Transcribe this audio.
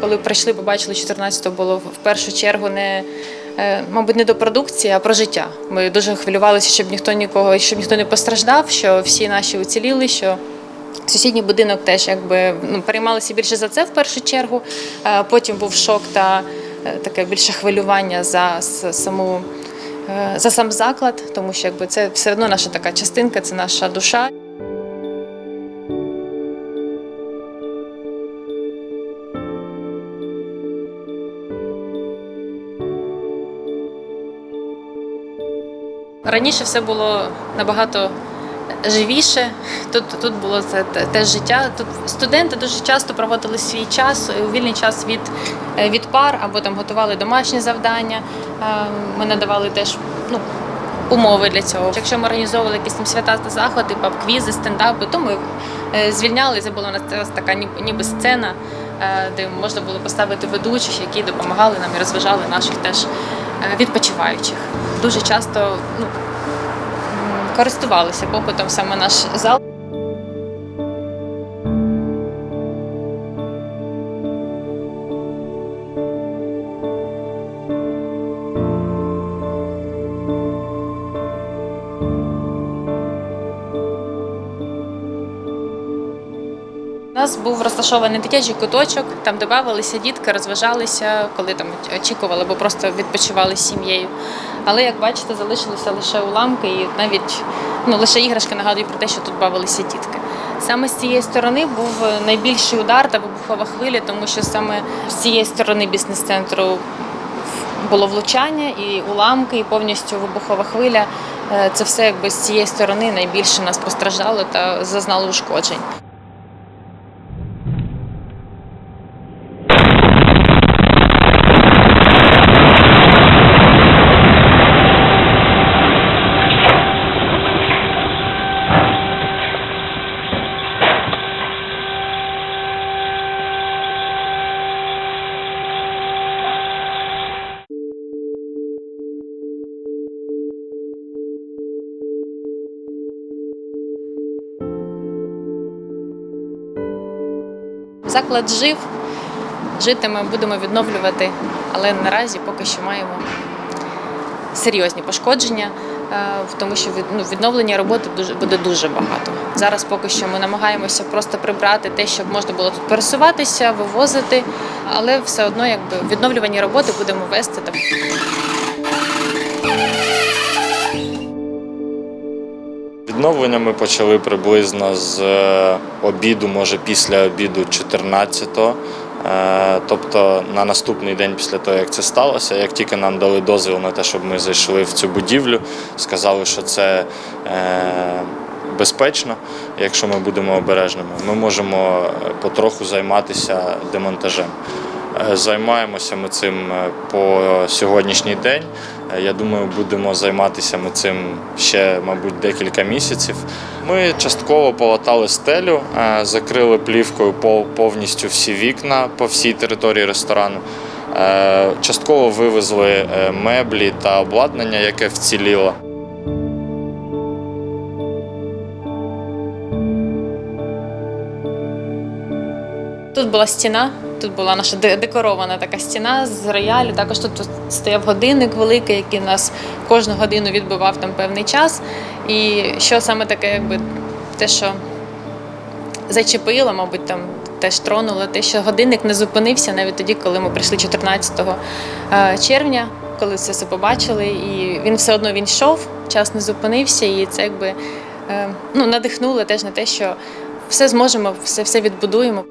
Коли прийшли, побачили 14-го, було в першу чергу не, е, мабуть, не до продукції, а про життя. Ми дуже хвилювалися, щоб ніхто нікого, щоб ніхто не постраждав, що всі наші уціліли, що сусідній будинок теж якби ну, переймалися більше за це в першу чергу. Е, Потім був шок та е, таке більше хвилювання за саму. За сам заклад, тому що якби це все одно наша така частинка, це наша душа. Раніше все було набагато живіше. Тут, тут було це те- теж життя. Тут студенти дуже часто проводили свій час, у вільний час від, е, від пар або там готували домашні завдання. Е, Ми надавали теж ну, умови для цього. Якщо ми організовували якісь там свята та заходи, паб-квізи, стендапи, то ми е, звільняли, це була у нас така ні- ніби сцена, е, де можна було поставити ведучих, які допомагали нам і розважали наших теж е, відпочиваючих. Дуже часто ну, користувалися попитом саме наш зал. Нас був розташований дитячий куточок, там де бавилися дітки, розважалися, коли там очікували або просто відпочивали з сім'єю. Але як бачите, залишилися лише уламки, і навіть ну лише іграшки нагадують про те, що тут бавилися дітки. Саме з цієї сторони був найбільший удар та вибухова хвиля, тому що саме з цієї сторони бізнес-центру було влучання і уламки, і повністю вибухова хвиля. Е, Це все якби з цієї сторони найбільше нас постраждало та зазнало ушкоджень. Заклад жив, житиме, будемо відновлювати, але наразі поки що маємо серйозні пошкодження, е, тому що ну, відновлення роботи буде дуже багато. Зараз поки що ми намагаємося просто прибрати те, щоб можна було тут пересуватися, вивозити, але все одно якби відновлювані роботи будемо вести Відновлення ми почали приблизно з е, обіду, може після обіду 14-го. Е, Тобто на наступний день після того, як це сталося, як тільки нам дали дозвіл на те, щоб ми зайшли в цю будівлю, сказали, що це е, безпечно, якщо ми будемо обережними, ми можемо потроху займатися демонтажем. Е, Займаємося ми цим е, по сьогоднішній день. Е, Я думаю, будемо займатися ми цим ще, мабуть, декілька місяців. Ми частково полатали стелю, закрили плівкою повністю всі вікна по всій території ресторану. Частково вивезли меблі та обладнання, яке вціліло. Тут була стіна, тут була наша декорована така стіна з роялю. Також тут стояв годинник великий, який нас кожну годину відбивав там певний час. І що саме таке, якби те, що зачепило, мабуть, там теж тронуло, те, що годинник не зупинився навіть тоді, коли ми прийшли 14 е, червня, коли це все побачили, і він все одно він йшов, час не зупинився, і це якби е, ну, надихнуло теж на те, що все зможемо, все, все відбудуємо.